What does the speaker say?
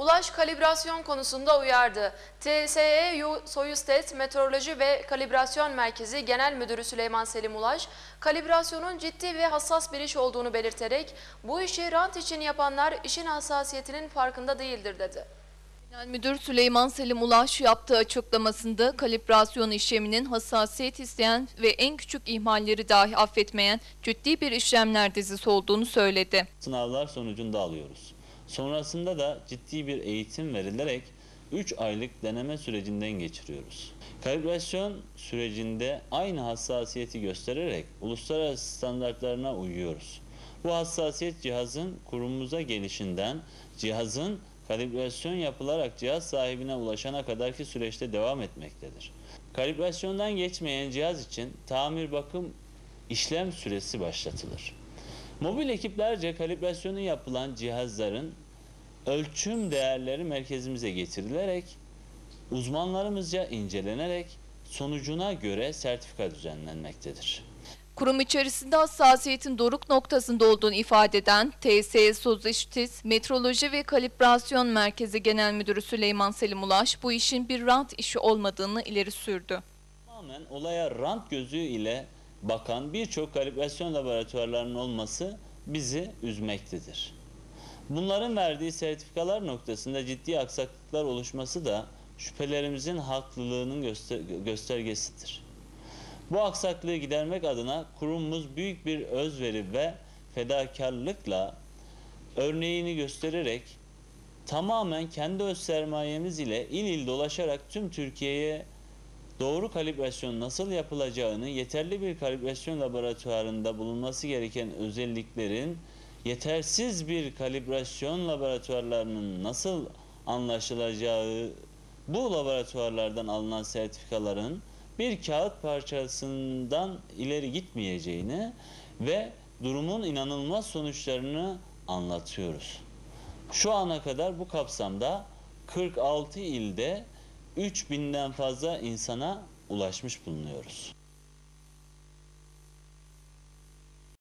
Ulaş kalibrasyon konusunda uyardı. TSE Soyuz Test Meteoroloji ve Kalibrasyon Merkezi Genel Müdürü Süleyman Selim Ulaş, kalibrasyonun ciddi ve hassas bir iş olduğunu belirterek bu işi rant için yapanlar işin hassasiyetinin farkında değildir dedi. Genel Müdür Süleyman Selim Ulaş yaptığı açıklamasında kalibrasyon işleminin hassasiyet isteyen ve en küçük ihmalleri dahi affetmeyen ciddi bir işlemler dizisi olduğunu söyledi. sınavlar sonucunda alıyoruz. Sonrasında da ciddi bir eğitim verilerek 3 aylık deneme sürecinden geçiriyoruz. Kalibrasyon sürecinde aynı hassasiyeti göstererek uluslararası standartlarına uyuyoruz. Bu hassasiyet cihazın kurumumuza gelişinden cihazın kalibrasyon yapılarak cihaz sahibine ulaşana kadarki süreçte devam etmektedir. Kalibrasyondan geçmeyen cihaz için tamir bakım işlem süresi başlatılır. Mobil ekiplerce kalibrasyonu yapılan cihazların ölçüm değerleri merkezimize getirilerek uzmanlarımızca incelenerek sonucuna göre sertifika düzenlenmektedir. Kurum içerisinde hassasiyetin doruk noktasında olduğunu ifade eden TSE Sözleştis Metroloji ve Kalibrasyon Merkezi Genel Müdürü Süleyman Selim Ulaş bu işin bir rant işi olmadığını ileri sürdü. Tamamen olaya rant gözü ile bakan birçok kalibrasyon laboratuvarlarının olması bizi üzmektedir. Bunların verdiği sertifikalar noktasında ciddi aksaklıklar oluşması da şüphelerimizin haklılığının göster- göstergesidir. Bu aksaklığı gidermek adına kurumumuz büyük bir özveri ve fedakarlıkla örneğini göstererek tamamen kendi öz sermayemiz ile il il dolaşarak tüm Türkiye'ye doğru kalibrasyon nasıl yapılacağını, yeterli bir kalibrasyon laboratuvarında bulunması gereken özelliklerin, yetersiz bir kalibrasyon laboratuvarlarının nasıl anlaşılacağı, bu laboratuvarlardan alınan sertifikaların bir kağıt parçasından ileri gitmeyeceğini ve durumun inanılmaz sonuçlarını anlatıyoruz. Şu ana kadar bu kapsamda 46 ilde 3000'den fazla insana ulaşmış bulunuyoruz.